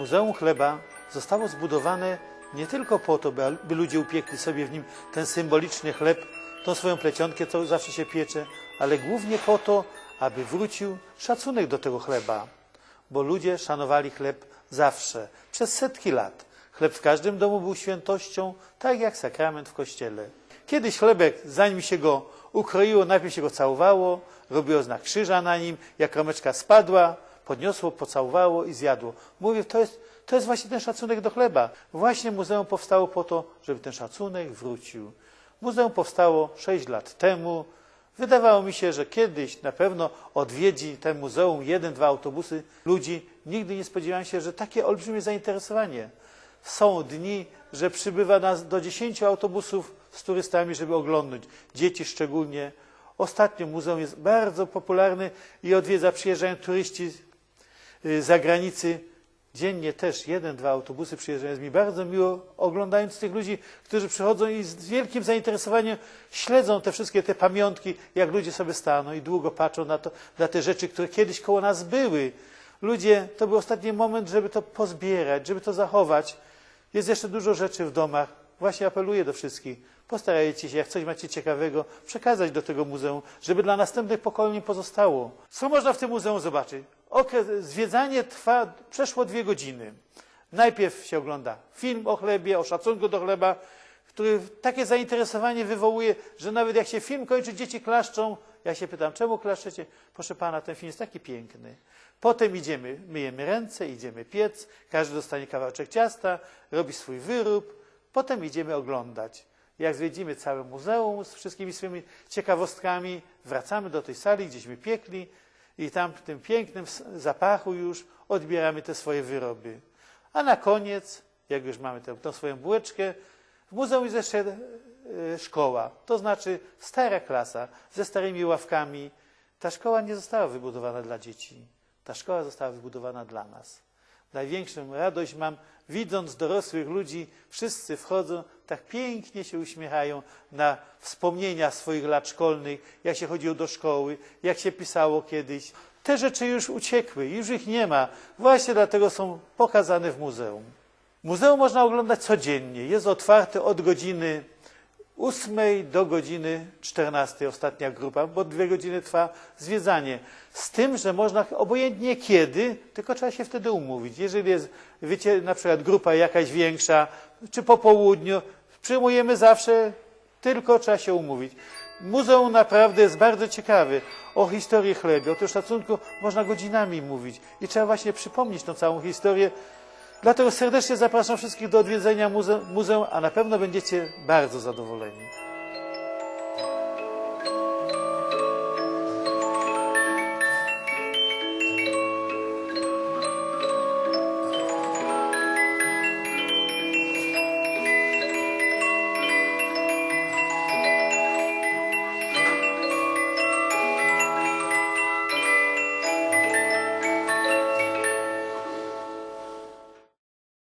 Muzeum Chleba zostało zbudowane nie tylko po to, by, ludzie upiekli sobie w nim ten symboliczny chleb, tą swoją plecionkę, co zawsze się piecze, ale głównie po to, aby wrócił szacunek do tego chleba. Bo ludzie szanowali chleb zawsze, przez setki lat. Chleb w każdym domu był świętością, tak jak sakrament w kościele. Kiedyś chlebek, zanim się go ukroiło, najpierw się go całowało, robiło znak krzyża na nim, jak kromeczka spadła, podniosło, pocałowało i zjadło. Mówię, to jest, to jest właśnie ten szacunek do chleba. Właśnie muzeum powstało po to, żeby ten szacunek wrócił. Muzeum powstało 6 lat temu. Wydawało mi się, że kiedyś na pewno odwiedzi te muzeum jeden, dwa autobusy ludzi. Nigdy nie spodziewałem się, że takie olbrzymie zainteresowanie. Są dni, że przybywa nas do 10 autobusów z turystami, żeby oglądać. Dzieci szczególnie. Ostatnio muzeum jest bardzo popularny i odwiedza, przyjeżdżają turyści zagranicy. Dziennie też jeden, dwa autobusy przyjeżdżają. Jest mi bardzo miło oglądając tych ludzi, którzy przychodzą i z wielkim zainteresowaniem śledzą te wszystkie te pamiątki, jak ludzie sobie staną i długo patrzą na, to, na te rzeczy, które kiedyś koło nas były. Ludzie, to był ostatni moment, żeby to pozbierać, żeby to zachować. Jest jeszcze dużo rzeczy w domach. Właśnie apeluję do wszystkich. Postarajcie się, jak coś macie ciekawego, przekazać do tego muzeum, żeby dla następnych pokoleń pozostało. Co można w tym muzeum zobaczyć? Okres, zwiedzanie trwa przeszło dwie godziny. Najpierw się ogląda film o chlebie, o szacunku do chleba, który takie zainteresowanie wywołuje, że nawet jak się film kończy, dzieci klaszczą. Ja się pytam, czemu klaszczecie? Proszę pana, ten film jest taki piękny. Potem idziemy, myjemy ręce, idziemy piec, każdy dostanie kawałeczek ciasta, robi swój wyrób, potem idziemy oglądać. Jak zwiedzimy całe muzeum z wszystkimi swoimi ciekawostkami, wracamy do tej sali, gdzieśmy piekli i tam w tym pięknym zapachu już odbieramy te swoje wyroby. A na koniec, jak już mamy tę, tą swoją bułeczkę, w muzeum jest jeszcze e, szkoła, to znaczy stara klasa ze starymi ławkami. Ta szkoła nie została wybudowana dla dzieci. Ta szkoła została wybudowana dla nas. Największą radość mam, widząc dorosłych ludzi, wszyscy wchodzą, tak pięknie się uśmiechają na wspomnienia swoich lat szkolnych, jak się chodziło do szkoły, jak się pisało kiedyś. Te rzeczy już uciekły, już ich nie ma. Właśnie dlatego są pokazane w muzeum. Muzeum można oglądać codziennie. Jest otwarte od godziny 8 do godziny 14, ostatnia grupa, bo dwie godziny trwa zwiedzanie. Z tym, że można obojętnie kiedy, tylko trzeba się wtedy umówić. Jeżeli jest, wiecie, na przykład grupa jakaś większa, czy po południu, przyjmujemy zawsze, tylko trzeba się umówić. Muzeum naprawdę jest bardzo ciekawy. O historii chlebie, o tym szacunku można godzinami mówić. I trzeba właśnie przypomnieć tą całą historię. Dlatego serdecznie zapraszam wszystkich do odwiedzenia muze muzeum, a na pewno będziecie bardzo zadowoleni.